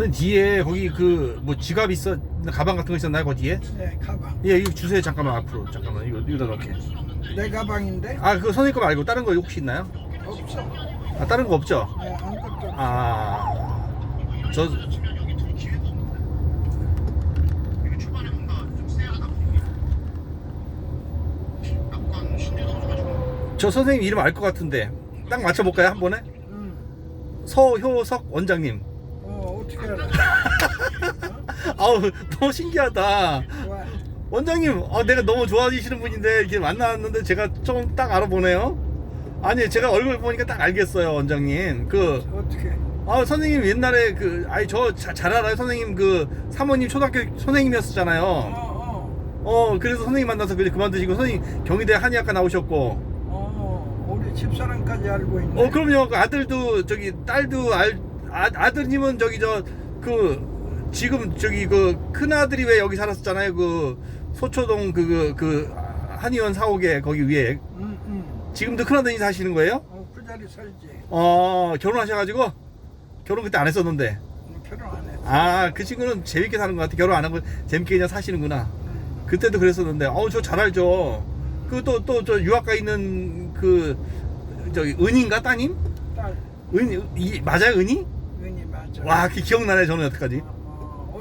선생님 뒤에 거기 그 뭐 지갑 있어 가방 같은 거 있었나요 거기 뒤에? 네, 가방. 예 이거 주세요 잠깐만 앞으로 잠깐만 이거 이거다 넣게. 내 가방인데 아 그거 선생님 거 말고 다른 거 혹시 있나요? 없어. 아 다른 거 없죠? 네, 아무것도 없어. 아저 저 선생님 이름 알 것 같은데 딱 맞춰볼까요 한 번에? 응. 서효석 원장님. 아우 너무 신기하다. 원장님, 아, 내가 너무 좋아지시는 분인데 이렇게 만났는데 제가 좀 딱 알아보네요. 아니 제가 얼굴 보니까 딱 알겠어요, 원장님. 그, 어떻게? 아 선생님 옛날에 그, 아니 저 잘 알아요, 선생님 그 사모님 초등학교 선생님이었잖아요. 어, 어. 어, 그래서 선생님 만나서 그냥 그만두시고 선생님 경희대 한의학과 나오셨고. 어, 우리 집사람까지 알고 있네. 어, 그럼요. 그 아들도 저기 딸도 알, 아, 아드님은 저기 저 그 지금 저기 그 큰 아들이 왜 여기 살았었잖아요. 그 소초동 그 그 그 한의원 사옥에 거기 위에 응, 응. 지금도 큰 아드님 사시는 거예요? 어, 그 자리 살지. 어 결혼하셔가지고 결혼 그때 안 했었는데 어, 결혼 안 했어. 아 그 친구는 재밌게 사는 것 같아 결혼 안 하고 재밌게 그냥 사시는구나 응. 그때도 그랬었는데 어우 저 잘 알죠 그 또 또 저 유학가 있는 그 저기 은인가 따님 딸, 은 이, 맞아요 은이 은이 맞아. 와 그 기억나네 저는 여태까지 어,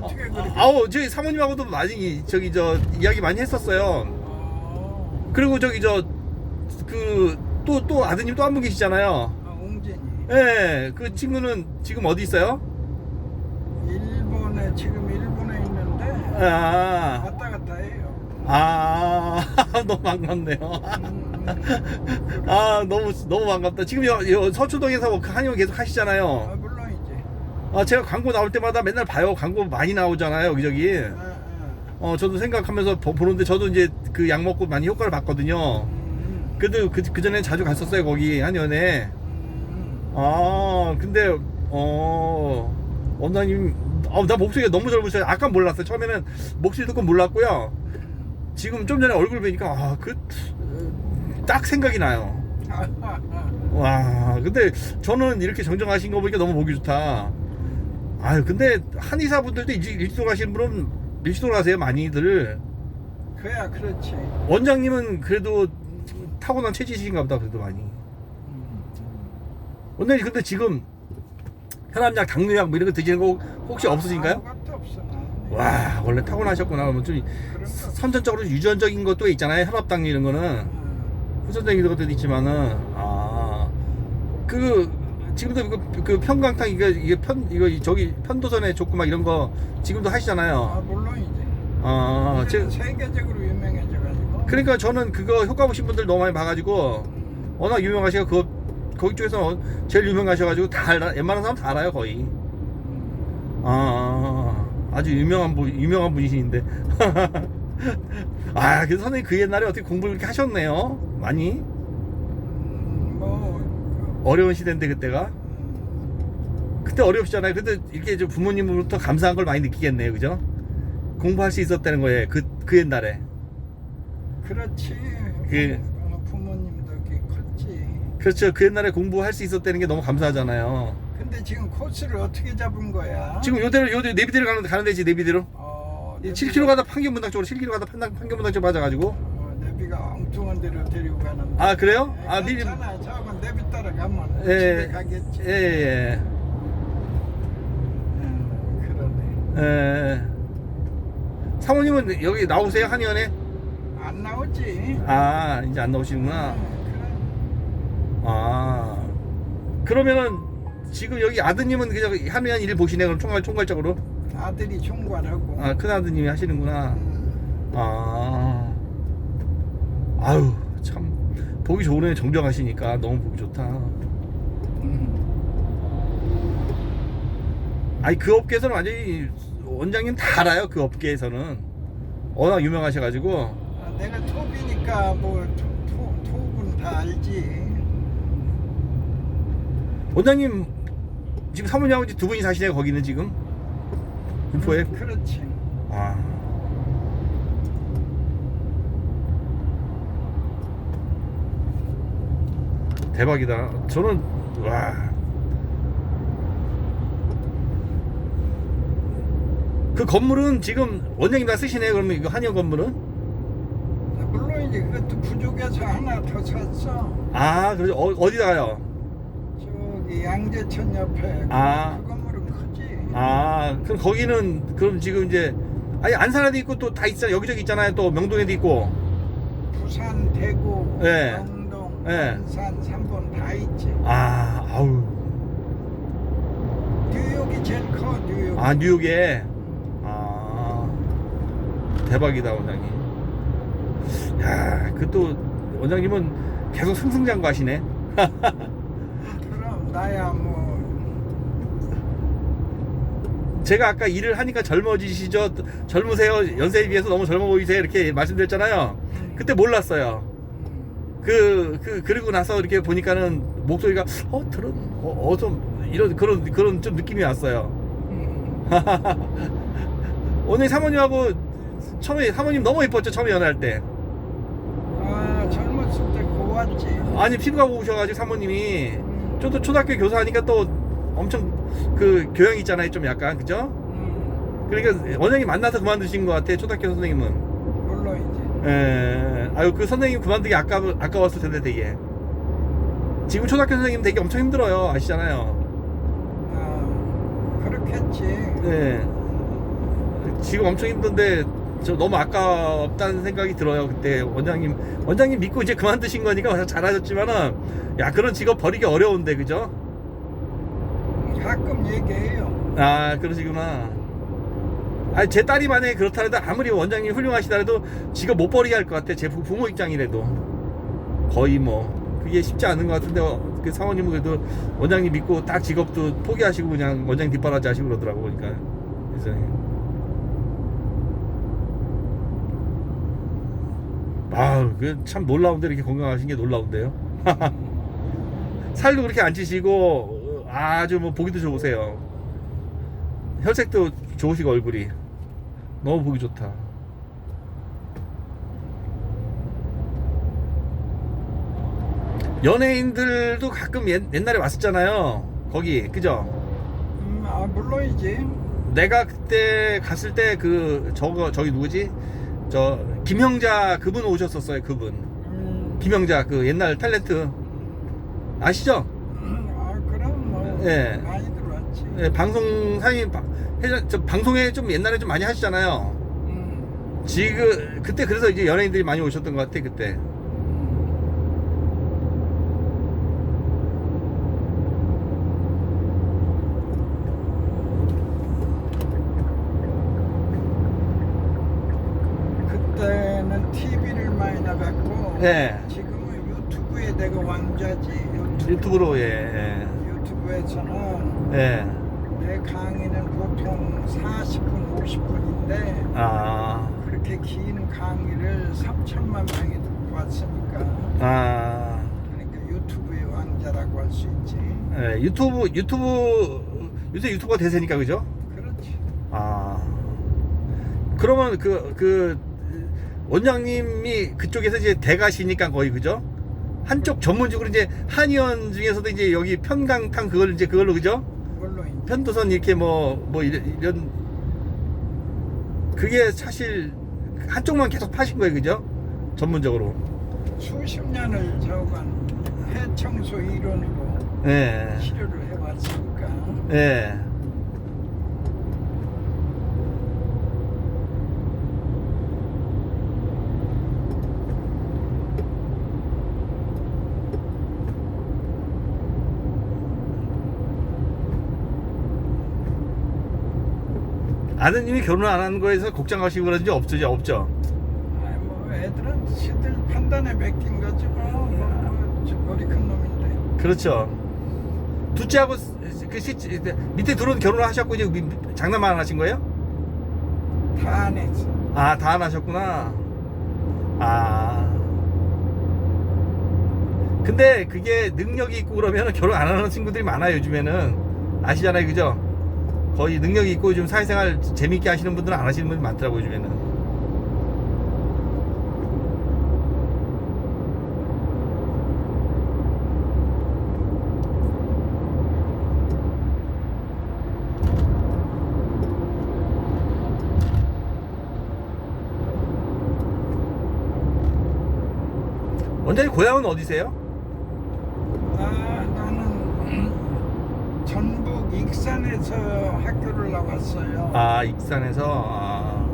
어떻게 그렇게? 아우 저희 사모님하고도 많이 저기 저 이야기 많이 했었어요 어, 그리고 저기 저 그 또 또 아드님 또 한 분 계시잖아요 아, 웅진이. 예, 그 친구는 지금 어디 있어요? 일본에 지금 일본에 있는데 아, 왔다 갔다 해요. 아, 너무 반갑네요. 음, 음. 아, 너무, 너무 반갑다. 지금 여, 여 서초동에서 그 한의원 계속 아, 하시잖아요. 물론이지. 아, 제가 광고 나올 때마다 맨날 봐요. 광고 많이 나오잖아요, 여기저기. 아, 아. 어, 저도 생각하면서 보- 보는데 저도 이제 그 약 먹고 많이 효과를 봤거든요. 음, 그래도 그, 그 전에 자주 갔었어요, 거기 한의원에. 음, 아, 근데, 어, 원장님, 어, 나 목소리가 너무 젊으셔요. 아까 몰랐어요. 처음에는 목소리 듣고 몰랐고요. 음. 지금 좀 전에 얼굴 뵈니까, 아, 그, 딱 생각이 나요. 와, 근데 저는 이렇게 정정하신 거 보니까 너무 보기 좋다. 아유, 근데 한의사분들도 일- 일시도 가시는 분은 일시도 가세요, 많이들. 그야 그렇지. 원장님은 그래도 타고난 체질이신가 보다, 그래도 많이. 음, 원장님, 근데 지금 혈압약, 당뇨약 뭐 이런 거 드시는 거 혹시 없으신가요? 아무것도 없어. 나는. 와, 원래 타고나셨구나. 그러면 좀 그런 거. 선천적으로 유전적인 것도 있잖아요. 혈압 당뇨 이런 거는. 음, 후천적인 것도 있지만은, 아, 그, 지금도 그, 그 편강탕, 이거, 이게 편, 이거, 저기, 편도선에 좋고 막 이런 거 지금도 아 하시잖아요. 물론이지. 아, 제, 세계적으로 유명해져가지고. 그러니까 저는 그거 효과 보신 분들 너무 많이 봐가지고, 음, 워낙 유명하시고, 그거, 거기 쪽에서 제일 유명하셔가지고 다 알아, 웬만한 사람 다 알아요, 거의. 음. 아, 아주 유명한 분, 유명한 분이신데. 아, 그래서 선생님 그 옛날에 어떻게 공부를 그렇게 하셨네요. 많이. 음, 뭐, 어려운 시대인데, 그때가. 음, 그때 어렵잖아요. 근데 이렇게 좀 부모님으로부터 감사한 걸 많이 느끼겠네요. 그죠? 공부할 수 있었다는 거예요. 그, 그 옛날에. 그렇지. 그- 어, 부모님도 이렇게 컸지. 그렇죠. 그 옛날에 공부할 수 있었다는 게 너무 감사하잖아요. 근데 지금 코스를 어떻게 잡은 거야? 지금 요대로, 요대, 내비대로 가는, 가는 데지, 내비대로. 어, 7km 가다 판교문당 쪽으로 7km 가다 판당, 판교문당 쪽 맞아가지고. 어, 내비가 엉뚱한 데로 데리고 가는. 아, 그래요? 아, 미리. 괜찮아. 저건 내비 따라가면 예, 집에 가겠지. 예, 예. 음, 그러네. 예. 사모님은 여기 나오세요? 한의원에? 안 나오지. 아, 이제 안 나오시는구나. 음, 아. 그러면은 지금 여기 아드님은 그냥 한의원 일 보시네, 그럼 총괄, 총괄적으로? 그래. 아들이 총괄하고. 아, 큰 아드님이 하시는구나. 음, 아. 아유, 참. 보기 좋으네, 정정하시니까. 너무 보기 좋다. 음. 아니, 그 업계에서는 완전히 원장님 다 알아요, 그 업계에서는. 워낙 유명하셔가지고. 아, 내가 톱이니까 뭐 톱, 톱, 톱은 다 알지. 원장님, 지금 사모님하고 이제 두 분이 사시네요, 거기는 지금. 인포에. 음, 그렇지. 아. 대박이다. 저는 와. 그 건물은 지금 원장님 다 쓰시네요. 그러면 이거 한의원 건물은? 물론 이제 그것도 부족해서 하나 더 샀어. 아, 그래서 어, 어디다가요? 저기 양재천 옆에 아. 그 건물은 크지. 아, 그럼 거기는 그럼 지금 이제 아니 안산에도 있고 또 다 있잖아요. 여기저기 있잖아요. 또 명동에도 있고. 부산, 대구, 네. 영동, 네. 안산, 다 있지. 아, 아우. 뉴욕이 제일 커. 뉴욕. 아, 뉴욕에. 아. 대박이다, 원장님. 야, 그 또 원장님은 계속 승승장구하시네. 그럼 나야 뭐 제가 아까 일을 하니까 젊어지시죠? 젊으세요? 연세에 비해서 너무 젊어 보이세요? 이렇게 말씀드렸잖아요. 그때 몰랐어요. 그, 그, 그리고 나서 이렇게 보니까는 목소리가, 어, 들은, 어, 어, 좀, 이런, 그런, 그런 좀 느낌이 왔어요. 오늘 사모님하고 처음에, 사모님 너무 이뻤죠? 처음에 연애할 때. 아 젊었을 때 고왔지. 아니, 피부가 고우셔가지고 사모님이, 저도 초등학교 교사하니까 또 엄청 그 교양 있잖아요. 좀 약간, 그죠? 음, 그러니까 원장님 만나서 그만두신 것 같아. 초등학교 선생님은. 물론이지. 예. 아유 그 선생님 그만두기 아까 아까웠을 텐데 되게. 지금 초등학교 선생님 되게 엄청 힘들어요. 아시잖아요. 아 그렇겠지. 예. 지금 엄청 힘든데 저 너무 아깝다는 생각이 들어요. 그때 원장님 원장님 믿고 이제 그만두신 거니까 잘하셨지만은 야 그런 직업 버리기 어려운데 그죠? 가끔 얘기해요. 아 그러시구나. 아니 제 딸이 만약에 그렇다라도 아무리 원장님 훌륭하시더라도 직업 못 버리게 할 것 같아. 제 부- 부모 입장이라도 거의 뭐 그게 쉽지 않은 것 같은데 어, 그 사모님은 그래도 원장님 믿고 딱 직업도 포기하시고 그냥 원장님 뒷바라지 하시고 그러더라고 보니까 그래서 아그참 놀라운데 이렇게 건강하신 게 놀라운데요. 살도 그렇게 안 찌시고 어, 아주 뭐 보기도 좋으세요. 혈색도 좋으시고 얼굴이 너무 보기 좋다. 연예인들도 가끔 옛, 옛날에 왔었잖아요. 거기 그죠? 음, 아 물론이지. 내가 그때 갔을 때 그 저거 저기 누구지? 저 김형자 그분 오셨었어요. 그분 음, 김형자 그 옛날 탤런트 아시죠? 음, 아 그럼 뭐 예. 많이 들어왔지. 예, 방송 사 이저 방송에 좀 옛날에 좀 많이 하시잖아요. 음, 지금 그때 그래서 이제 연예인들이 많이 오셨던 것 같아 그때. 그때는 TV를 많이 나갔고. 네. 지금은 유튜브에 내가 왕자지. 유튜브. 유튜브로 예. 유튜브에서는 예. 내 강의는 보통 40분, 50분인데 아. 그렇게 긴 강의를 3천만 명이 듣고 왔으니까 아. 그러니까 유튜브의 왕자라고 할 수 있지. 예, 유튜브 유튜브 요새 유튜브가 대세니까 그죠? 그렇지. 아. 그러면 그그 원장님이 그쪽에서 이제 대가시니까 거의 그죠? 한쪽 전문적으로 이제 한의원 중에서도 이제 여기 편강탕 그걸 이제 그걸로 그죠? 물론 편도선 이렇게 뭐뭐 이런, 이런 그게 사실 한쪽만 계속 파신 거예요 그죠? 전문적으로 수십 년을 저간 해청소 일원으로 예. 치료를 해왔으니까 예. 아드님이 결혼 안 한 거에서 걱정하시고 그런지 없죠, 없죠. 아이 뭐 애들은 지들 판단에 맡긴 거지 뭐, 뭐, 뭐 저 머리 큰 놈인데 그렇죠. 둘째하고 그 시, 밑에 들어온 결혼을 하셨고 이제 미- 장난만 안 하신 거예요? 다 안 했어. 아, 다 안 하셨구나. 아. 근데 그게 능력이 있고 그러면 결혼 안 하는 친구들이 많아요, 요즘에는. 아시잖아요, 그죠? 거의 능력이 있고 좀 사회생활 재밌게 하시는 분들은 안 하시는 분이 많더라고요, 요즘에는. 원장님 고향은 어디세요? 아, 전북 익산에서 학교를 나왔어요. 아 익산에서 아.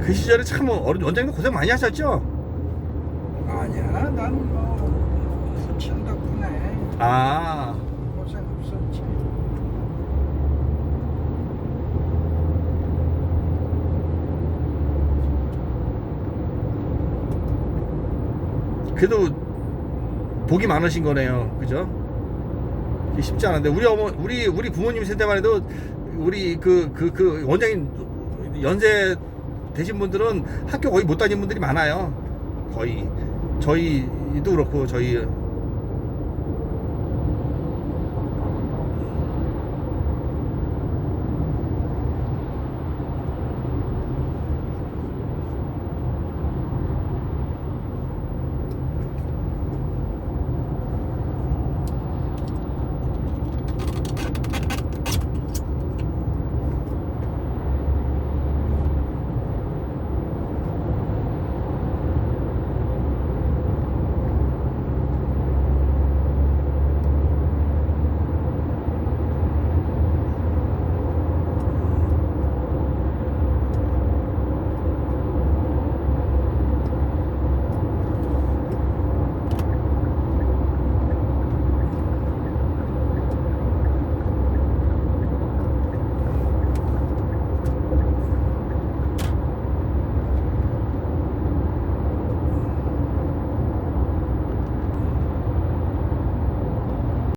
그 시절에 참 어른 원장님도 고생 많이 하셨죠? 아니야, 난뭐父亲 덕분에 아 고생 없었지. 그래도 복이 많으신 거네요, 그죠? 쉽지 않은데 우리 어머 우리 우리 부모님 세대만 해도 우리 그 그 그 원장님 연세 되신 분들은 학교 거의 못 다닌 분들이 많아요. 거의 저희도 그렇고 저희